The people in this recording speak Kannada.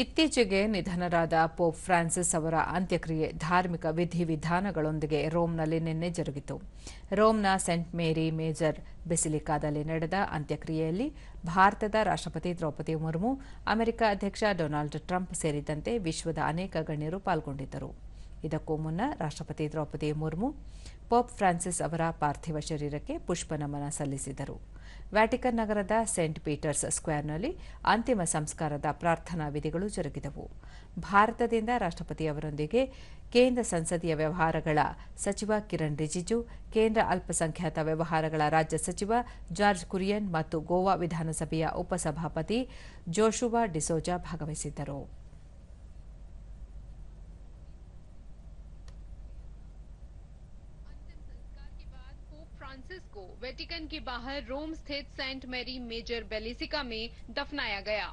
ಇತ್ತೀಚೆಗೆ ನಿಧನರಾದ ಪೋಪ್ ಫ್ರಾನ್ಸಿಸ್ ಅವರ ಅಂತ್ಯಕ್ರಿಯೆ ಧಾರ್ಮಿಕ ವಿಧಿವಿಧಾನಗಳೊಂದಿಗೆ ರೋಮ್ನಲ್ಲಿ ನಿನ್ನೆ ಜರುಗಿತು. ರೋಮ್ನ ಸೆಂಟ್ ಮೇರಿ ಮೇಜರ್ ಬೆಸಿಲಿಕಾದಲ್ಲಿ ನಡೆದ ಅಂತ್ಯಕ್ರಿಯೆಯಲ್ಲಿ ಭಾರತದ ರಾಷ್ಟ್ರಪತಿ ದ್ರೌಪದಿ ಮುರ್ಮು, ಅಮೆರಿಕ ಅಧ್ಯಕ್ಷ ಡೊನಾಲ್ಡ್ ಟ್ರಂಪ್ ಸೇರಿದಂತೆ ವಿಶ್ವದ ಅನೇಕ ಗಣ್ಯರು ಪಾಲ್ಗೊಂಡಿದ್ದರು. ಇದಕ್ಕೂ ಮುನ್ನ ರಾಷ್ಟ್ರಪತಿ ದ್ರೌಪದಿ ಮುರ್ಮು, ಪೋಪ್ ಫ್ರಾನ್ಸಿಸ್ ಅವರ ಪಾರ್ಥಿವ ಶರೀರಕ್ಕೆ ಪುಷ್ಪನಮನ ಸಲ್ಲಿಸಿದರು. ವ್ಯಾಟಿಕನ್ ನಗರದ ಸೇಂಟ್ ಪೀಟರ್ಸ್ ಸ್ಕ್ವೇರ್ನಲ್ಲಿ ಅಂತಿಮ ಸಂಸ್ಕಾರದ ಪ್ರಾರ್ಥನಾ ವಿಧಿಗಳು ಜರುಗಿದವು. ಭಾರತದಿಂದ ರಾಷ್ಟ್ರಪತಿ ಅವರೊಂದಿಗೆ ಕೇಂದ್ರ ಸಂಸದೀಯ ವ್ಯವಹಾರಗಳ ಸಚಿವ ಕಿರಣ್ ರಿಜಿಜು, ಕೇಂದ್ರ ಅಲ್ಪಸಂಖ್ಯಾತ ವ್ಯವಹಾರಗಳ ರಾಜ್ಯ ಸಚಿವ ಜಾರ್ಜ್ ಕುರಿಯನ್ ಮತ್ತು ಗೋವಾ ವಿಧಾನಸಭೆಯ ಉಪಸಭಾಪತಿ ಜೋಶುವಾ ಡಿಸೋಜಾ ಭಾಗವಹಿಸಿದ್ದರು. फ्रांसिस को वेटिकन के बाहर रोम स्थित सेंट मैरी मेजर बेलिसिका में दफनाया गया।